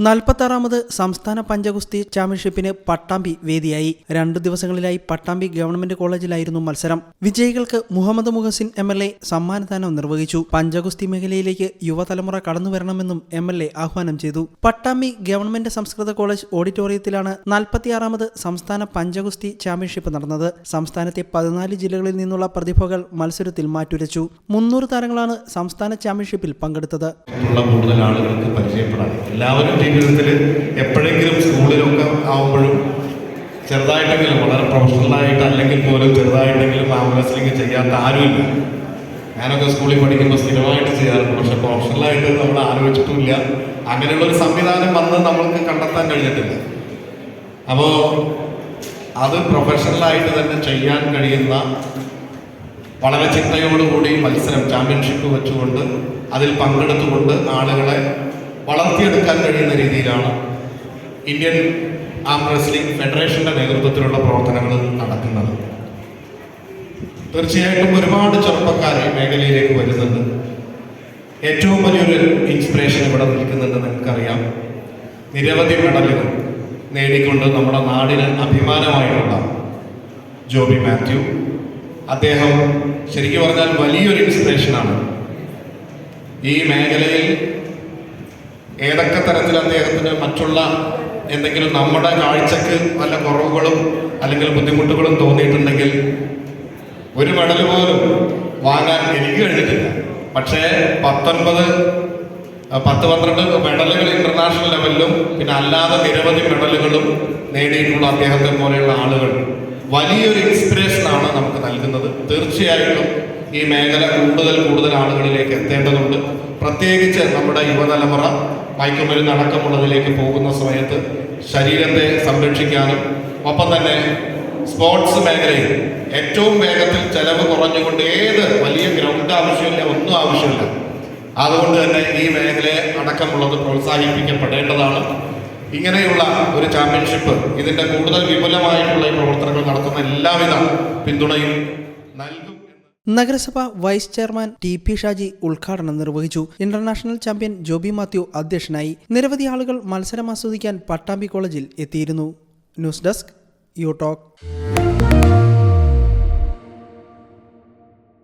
നാൽപ്പത്താറാമത് സംസ്ഥാന പഞ്ചഗുസ്തി ചാമ്പ്യൻഷിപ്പിന് പട്ടാമ്പി വേദിയായി. രണ്ടു ദിവസങ്ങളിലായി പട്ടാമ്പി ഗവൺമെന്റ് കോളേജിലായിരുന്നു മത്സരം. വിജയികൾക്ക് Muhammad Muhsin M L A സമ്മാനദാനം നിർവഹിച്ചു. പഞ്ചഗുസ്തി മേഖലയിലേക്ക് യുവതലമുറ കടന്നുവരണമെന്നും എം എൽ എ ആഹ്വാനം ചെയ്തു. പട്ടാമ്പി ഗവൺമെന്റ് സംസ്കൃത കോളേജ് ഓഡിറ്റോറിയത്തിലാണ് നാൽപ്പത്തിയാറാമത് സംസ്ഥാന പഞ്ചഗുസ്തി ചാമ്പ്യൻഷിപ്പ് നടന്നത്. സംസ്ഥാനത്തെ പതിനാല് ജില്ലകളിൽ നിന്നുള്ള പ്രതിഭകൾ മത്സരത്തിൽ മാറ്റുരച്ചു. മുന്നൂറ് താരങ്ങളാണ് സംസ്ഥാന ചാമ്പ്യൻഷിപ്പിൽ പങ്കെടുത്തത്. കൂടുതൽ ആളുകൾക്ക് പരിചയപ്പെടാൻ എല്ലാവരും ജീവിതത്തിൽ എപ്പോഴെങ്കിലും സ്കൂളിലൊക്കെ ആവുമ്പോഴും ചെറുതായിട്ടെങ്കിലും വളരെ പ്രൊഫഷണലായിട്ട് അല്ലെങ്കിൽ പോലും ചെറുതായിട്ടെങ്കിലും ആംബുലൻസിലേക്ക് ചെയ്യാത്ത ആരുമില്ല. ഞാനൊക്കെ സ്കൂളിൽ പഠിക്കുമ്പോൾ സ്ഥിരമായിട്ട് ചെയ്യാറുണ്ട്. പക്ഷെ പ്രൊഫഷണലായിട്ട് നമ്മൾ ആലോചിച്ചിട്ടുമില്ല. അങ്ങനെയുള്ള ഒരു സംവിധാനം വന്ന് നമ്മൾക്ക് കണ്ടെത്താൻ കഴിഞ്ഞിട്ടില്ല. അപ്പോൾ അത് പ്രൊഫഷണലായിട്ട് തന്നെ ചെയ്യാൻ കഴിയുന്ന വളരെ ചിന്തയോടുകൂടി മത്സരം ചാമ്പ്യൻഷിപ്പ് വെച്ചുകൊണ്ട് അതിൽ പങ്കെടുത്തുകൊണ്ട് ആളുകളെ വളർത്തിയെടുക്കാൻ കഴിയുന്ന രീതിയിലാണ് ഇന്ത്യൻ ആം റെസ്ലിംഗ് ഫെഡറേഷന്റെ നേതൃത്വത്തിലുള്ള പ്രവർത്തനങ്ങൾ നടക്കുന്നത്. തീർച്ചയായിട്ടും ഒരുപാട് ചെറുപ്പക്കാർ ഈ മേഖലയിലേക്ക് വരുന്നുണ്ട്. ഏറ്റവും വലിയൊരു ഇൻസ്പിറേഷൻ ഇവിടെ നിൽക്കുന്നുണ്ട് നിങ്ങൾക്കറിയാം നിരവധി മെഡലുകൾ നേടിക്കൊണ്ട് നമ്മുടെ നാടിന് അഭിമാനമായിട്ടുള്ള ജോബി മാത്യു. അദ്ദേഹം ശരിക്കും പറഞ്ഞാൽ വലിയൊരു ഇൻസ്പിറേഷനാണ് ഈ മേഖലയിൽ ഏതൊക്കെ തരത്തിൽ അദ്ദേഹത്തിന് മറ്റുള്ള എന്തെങ്കിലും നമ്മുടെ കാഴ്ചക്ക് വല്ല കുറവുകളും അല്ലെങ്കിൽ ബുദ്ധിമുട്ടുകളും തോന്നിയിട്ടുണ്ടെങ്കിൽ ഒരു മെഡൽ പോലും വാങ്ങാൻ എനിക്ക് കഴിഞ്ഞിട്ടില്ല. പക്ഷേ പത്തൊൻപത് പത്ത് പന്ത്രണ്ട് മെഡലുകൾ ഇന്റർനാഷണൽ ലെവലിലും പിന്നെ അല്ലാതെ നിരവധി മെഡലുകളും നേടിയിട്ടുള്ള അദ്ദേഹത്തെ പോലെയുള്ള ആളുകൾ വലിയൊരു ഇൻസ്പിറേഷനാണ് നമുക്ക് നൽകുന്നത്. തീർച്ചയായിട്ടും ഈ മേഖല കൂടുതൽ കൂടുതൽ ആളുകളിലേക്ക് എത്തേണ്ടതുണ്ട്. പ്രത്യേകിച്ച് നമ്മുടെ യുവതലമുറ മയക്കുമരുന്ന് അടക്കമുള്ളതിലേക്ക് പോകുന്ന സമയത്ത് ശരീരത്തെ സംരക്ഷിക്കാനും ഒപ്പം തന്നെ സ്പോർട്സ് മേഖലയിൽ ഏറ്റവും വേഗത്തിൽ ചെലവ് കുറഞ്ഞുകൊണ്ട് ഏത് വലിയ ഗ്രൗണ്ട് ആവശ്യമില്ല ഒന്നും ആവശ്യമില്ല. അതുകൊണ്ട് തന്നെ ഈ മേഖലയെ അടക്കമുള്ളത് പ്രോത്സാഹിപ്പിക്കപ്പെടേണ്ടതാണ്. ഇങ്ങനെയുള്ള ഒരു ചാമ്പ്യൻഷിപ്പ് ഇതിന്റെ കൂടുതൽ വിപുലമായിട്ടുള്ള ഈ പ്രവർത്തനങ്ങൾ നടത്തുന്ന എല്ലാവിധ പിന്തുണയും നഗരസഭ vice chairman T P Shaji ഉദ്ഘാടനം നിർവഹിച്ചു. ഇന്റർനാഷണൽ ചാമ്പ്യൻ ജോബി മാത്യു അധ്യക്ഷനായി നിരവധി ആളുകൾ മത്സരം ആസ്വദിക്കാൻ പട്ടാമ്പി കോളേജിൽ എത്തിയിരുന്നു. News desk U talk.